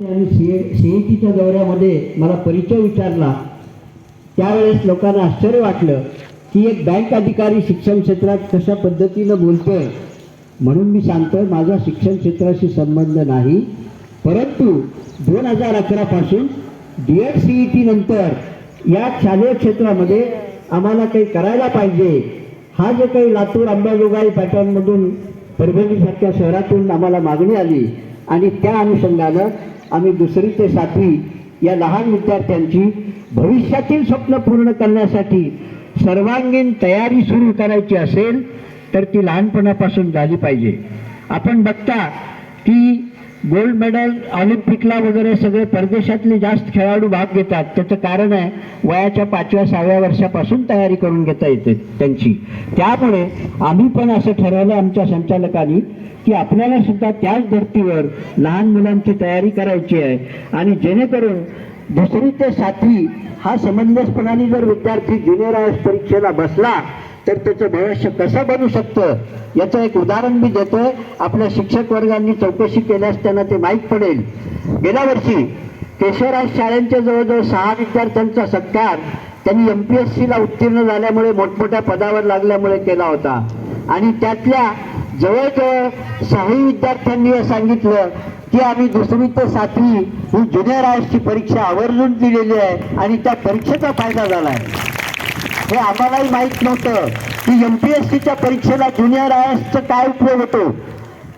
आणि सीएटीच्या दौऱ्यामध्ये मला परिचय विचारला. त्यावेळेस लोकांना आश्चर्य वाटलं की एक बँक अधिकारी शिक्षण क्षेत्रात कशा पद्धतीनं बोलतोय. म्हणून मी सांगतोय माझा शिक्षण क्षेत्राशी संबंध नाही. परंतु दोन हजार अकरापासून D Ed C E T नंतर या शालेय क्षेत्रामध्ये आम्हाला काही करायला पाहिजे. हा जे काही लातूर अंबाजोगाई पॅटर्नमधून परभणीसारख्या शहरातून आम्हाला मागणी आली आणि त्या अनुषंगानं आम्ही दुसरी ते सातवी या लहान विद्यार्थ्यांची भविष्यातील स्वप्न पूर्ण करण्यासाठी सर्वांगीण तयारी सुरू करायची असेल तर ती लहानपणापासून झाली पाहिजे. आपण बघता की गोल्ड मेडल ऑलिम्पिकला वगैरे सगळे परदेशातले जास्त खेळाडू भाग घेतात. त्याचं कारण आहे वयाच्या पाचव्या सहाव्या वर्षापासून तयारी करून घेता येते त्यांची. त्यामुळे आम्ही पण असं ठरवलं आमच्या संचालकांनी की आपल्याला सुद्धा त्याच धर्तीवर लहान मुलांची तयारी करायची आहे. आणि जेणेकरून दुसरी ते सातवी हा समंजसपणाने जर विद्यार्थी ज्युनियर आय परीक्षेला बसला तर त्याचं भविष्य कसं बनू शकतं याचं एक उदाहरण मी देतोय. आपल्या शिक्षक वर्गांनी चौकशी केल्यास त्यांना ते माहीत पडेल. गेल्या वर्षी केशवराज शाळेंच्या जवळजवळ सहा विद्यार्थ्यांचा सत्कार त्यांनी एम पी एस सीला उत्तीर्ण झाल्यामुळे मोठमोठ्या पदावर लागल्यामुळे केला होता. आणि त्यातल्या जवळजवळ सहाही विद्यार्थ्यांनी हे सांगितलं की आम्ही दुसरी ते सातवी ही ज्युनियर आयसची परीक्षा आवर्जून दिलेली आहे आणि त्या परीक्षेचा फायदा झाला आहे. हे आम्हालाही माहीत नव्हतं की एम पी एस सीच्या परीक्षेला ज्युनियर आय एसचा काय उपयोग होतो?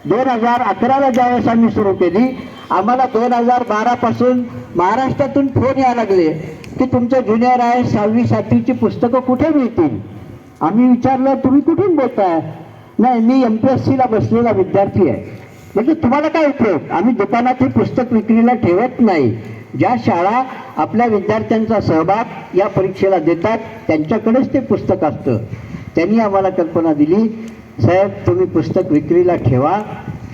दोन हजार अकराला ज्यावेळेस आम्ही सुरू केली आम्हाला दोन हजार बारापासून महाराष्ट्रातून फोन यायला लागले की तुमच्या ज्युनियर आय एस सहावी सातवीची पुस्तकं कुठे मिळतील? आम्ही विचारलं तुम्ही कुठून बोलताय? नाही मी एम पी एस सीला बसलेला विद्यार्थी आहे. म्हणजे तुम्हाला काय उपयोग? आम्ही दुकानात हे पुस्तक विक्रीला ठेवत नाही. ज्या शाळा आपल्या विद्यार्थ्यांचा सहभाग या परीक्षेला देतात त्यांच्याकडेच ते पुस्तक असतं. त्यांनी आम्हाला कल्पना दिली साहेब तुम्ही पुस्तक विक्रीला ठेवा.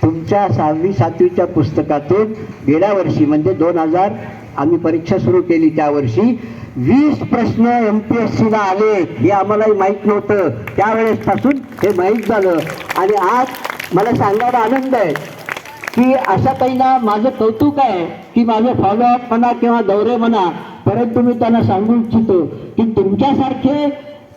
तुमच्या सहावी सातवीच्या पुस्तकातून गेल्या वर्षी म्हणजे दोन हजार आम्ही परीक्षा सुरू केली त्या वर्षी वीस प्रश्न एम पी एस सीला आले. हे आम्हालाही माहीत नव्हतं. त्यावेळेस पासून हे माहीत झालं. आणि आज मला सांगायला आनंद आहे. की अशा काहींना माझं कौतुक आहे की माझं फॉलोअप म्हणा किंवा दौरे म्हणा परंतु मी त्यांना सांगू इच्छितो की तुमच्यासारखे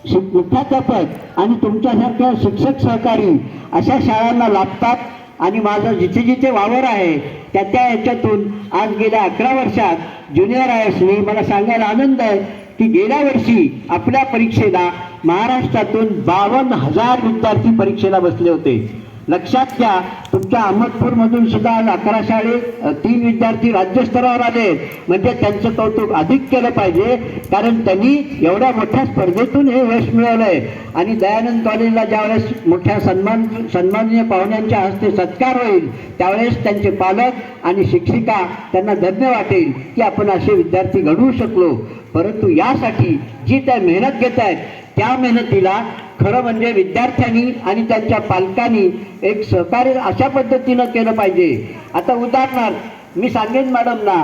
शिक- मुख्याध्यापक आणि तुमच्यासारख्या शिक्षक सहकारी अशा शाळांना लाभतात आणि माझं जिथे जिथे वावर आहे त्या त्या याच्यातून आज गेल्या अकरा वर्षात ज्युनियर आय एस मला सांगायला आनंद आहे की गेल्या वर्षी आपल्या परीक्षेला महाराष्ट्रातून बावन्न हजार विद्यार्थी परीक्षेला बसले होते. लक्षात घ्या तुमच्या अहमदपूरमधून सुद्धा आज अकरा शाळे तीन विद्यार्थी राज्यस्तरावर आले. म्हणजे त्यांचं कौतुक अधिक केलं पाहिजे. कारण त्यांनी एवढ्या मोठ्या स्पर्धेतून हे यश मिळवलंय. आणि दयानंद कॉलेजला ज्यावेळेस मोठ्या सन्मान सन्माननीय पाहुण्यांच्या हस्ते सत्कार होईल त्यावेळेस त्यांचे पालक आणि शिक्षिका त्यांना धन्य वाटेल की आपण असे विद्यार्थी घडवू शकलो. परंतु यासाठी जी त्या मेहनत घेत आहेत त्या मेहनतीला खरं म्हणजे विद्यार्थ्यांनी आणि त्यांच्या पालकांनी एक सहकार्य अशा पद्धतीनं केलं पाहिजे. आता उदाहरणार्थ मी सांगेन मॅडमना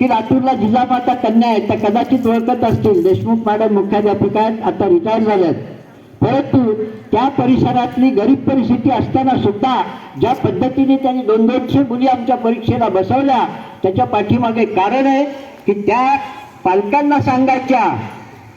की लातूरला जिजामाता कन्या आहेत त्या कदाचित ओळखत असतील. देशमुख मॅडम मुख्याध्यापिका आहेत आता रिटायर झाल्यात. परंतु त्या परिसरातली गरीब परिस्थिती असताना सुद्धा ज्या पद्धतीने त्यांनी दोन दोनशे मुली आमच्या परीक्षेला बसवल्या त्याच्या पाठीमागे कारण आहे की त्या पालकांना सांगायच्या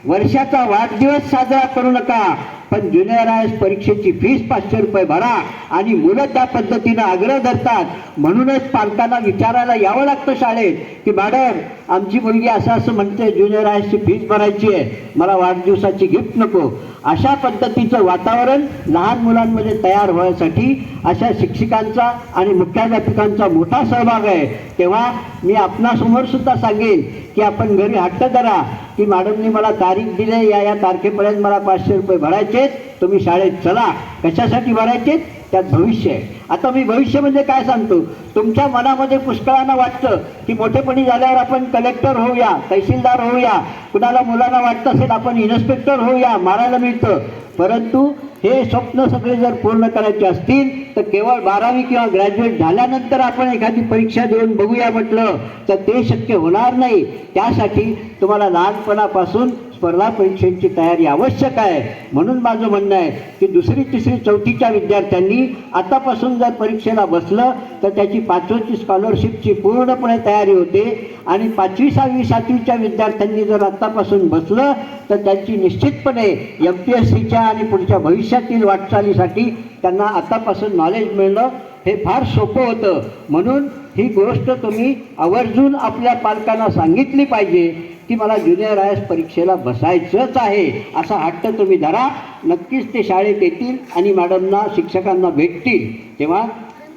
वर्षाचा वाढदिवस साजरा करू नका पण ज्युनियर आय एस परीक्षेची फीस पाचशे रुपये भरा आणि मुलं त्या पद्धतीनं आग्रह धरतात. म्हणूनच पालकांना विचारायला यावं लागतं शाळेत की मॅडम आमची मुलगी असं असं म्हणते ज्युनियर आय एसची फीस भरायची आहे. मला वाढदिवसाची गिफ्ट नको. अशा पद्धतीचं वातावरण लहान मुलांमध्ये तयार होण्यासाठी अशा शिक्षकांचा आणि मुख्याध्यापकांचा मोठा सहभाग आहे. तेव्हा मी आपणासमोर सुद्धा सांगेन की आपण घरी हट्ट करा की मॅडमनी मला तारीख दिली या या तारखेपर्यंत मला पाचशे रुपये भरायचे तुम्ही शाळेत चला. कशासाठी भरायचे? त्यात भविष्य आहे. आता मी भविष्य म्हणजे काय सांगतो? तुमच्या मनामध्ये पुष्कळांना वाटतं की मोठेपणी झाल्यावर आपण कलेक्टर होऊया तहसीलदार होऊया कुणाला मुलांना वाटतं असेल आपण इन्स्पेक्टर होऊया मारायला मिळतं. परंतु हे स्वप्न सगळे जर पूर्ण करायचे असतील तर केवळ बारावी किंवा ग्रॅज्युएट झाल्यानंतर आपण एखादी परीक्षा देऊन बघूया म्हटलं तर ते शक्य होणार नाही. त्यासाठी तुम्हाला लहानपणापासून स्पर्धा परीक्षांची तयारी आवश्यक आहे. म्हणून माझं म्हणणं आहे की दुसरी तिसरी चौथीच्या विद्यार्थ्यांनी आतापासून जर परीक्षेला बसलं तर त्याची पाचवीची स्कॉलरशिपची पूर्णपणे तयारी होते. आणि पाचवी सहावी सातवीच्या विद्यार्थ्यांनी जर आत्तापासून बसलं तर त्यांची निश्चितपणे एम पी एस सीच्या आणि पुढच्या भविष्यातील वाटचालीसाठी त्यांना आतापासून नॉलेज मिळणं हे फार सोपं होतं. म्हणून ही गोष्ट तुम्ही आवर्जून आपल्या पालकांना सांगितली पाहिजे. की मला ज्युनियर आय परीक्षेला बसायचंच आहे असा हट्ट तुम्ही धरा. नक्कीच ते शाळेत येतील आणि मॅडमना शिक्षकांना भेटतील. तेव्हा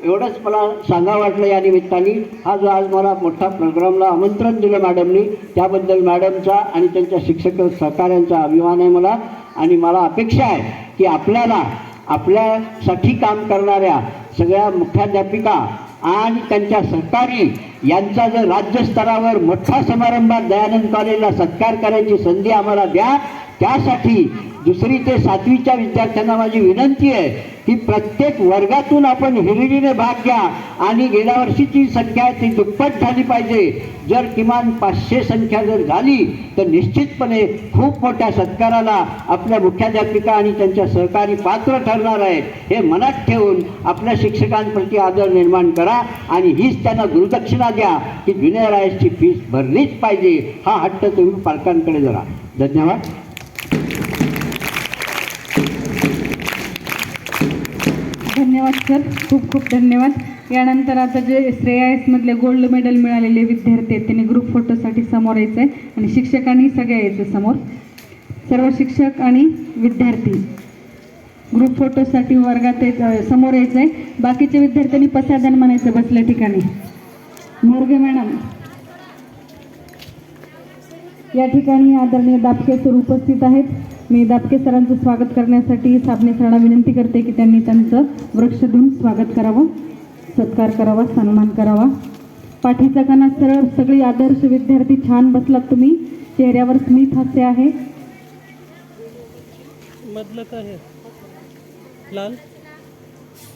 एवढंच मला सांगा वाटलं या निमित्ताने. हा जो आज मला मोठा प्रोग्रामला आमंत्रण दिलं मॅडमनी त्याबद्दल मॅडमचा आणि त्यांच्या शिक्षक सहकाऱ्यांचा अभिमान आहे मला. आणि मला अपेक्षा आहे की आपल्याला आपल्यासाठी काम करणाऱ्या सगळ्या मुख्याध्यापिका आणि त्यांच्या सहकारी यांचा जर राज्यस्तरावर मोठा समारंभात दयानंद कॉलेजला सत्कार करायची संधी आम्हाला द्या त्यासाठी दुसरी ते सातवीच्या विद्यार्थ्यांना माझी विनंती आहे की प्रत्येक वर्गातून आपण हिरिरीने भाग घ्या आणि गेल्या वर्षीची संख्या आहे ती दुप्पट झाली पाहिजे. जर किमान पाचशे संख्या जर झाली तर निश्चितपणे खूप मोठ्या सत्काराला आपल्या मुख्याध्यापिका आणि त्यांच्या सहकारी पात्र ठरणार आहेत. हे मनात ठेवून आपल्या शिक्षकांप्रती आदर निर्माण करा आणि हीच त्यांना गुरुदक्षिणा द्या की ज्युनियर आयसची फीस भरलीच पाहिजे. हा हट्ट तुम्ही पालकांकडे जरा धन्यवाद. धन्यवाद सर. खूप खूप धन्यवाद. यानंतर आता जे श्रेयसमधले गोल्ड मेडल मिळालेले विद्यार्थी आहेत त्यांनी ग्रुप फोटोसाठी समोर यायचं आहे आणि शिक्षकांनी सगळ्या यायचं समोर. सर्व शिक्षक आणि विद्यार्थी ग्रुप फोटोसाठी वर्गात यायचं- समोर यायचं आहे. बाकीच्या विद्यार्थ्यांनी पसायदान म्हणायचं बसल्या ठिकाणी. मोरगे मॅडम. या ठिकाणी आदरणीय दाबके सर उपस्थित आहेत. मी दापके सरांचं स्वागत करण्यासाठी साबणे सरांना विनंती करते की त्यांनी त्यांचं वृक्ष देऊन स्वागत करावं सत्कार करावा सन्मान करावा. पाठीचा कणा सरळ सगळी आदर्श विद्यार्थी छान बसलात तुम्ही. चेहऱ्यावर स्मित हास्य आहे. मधलं काय लाल?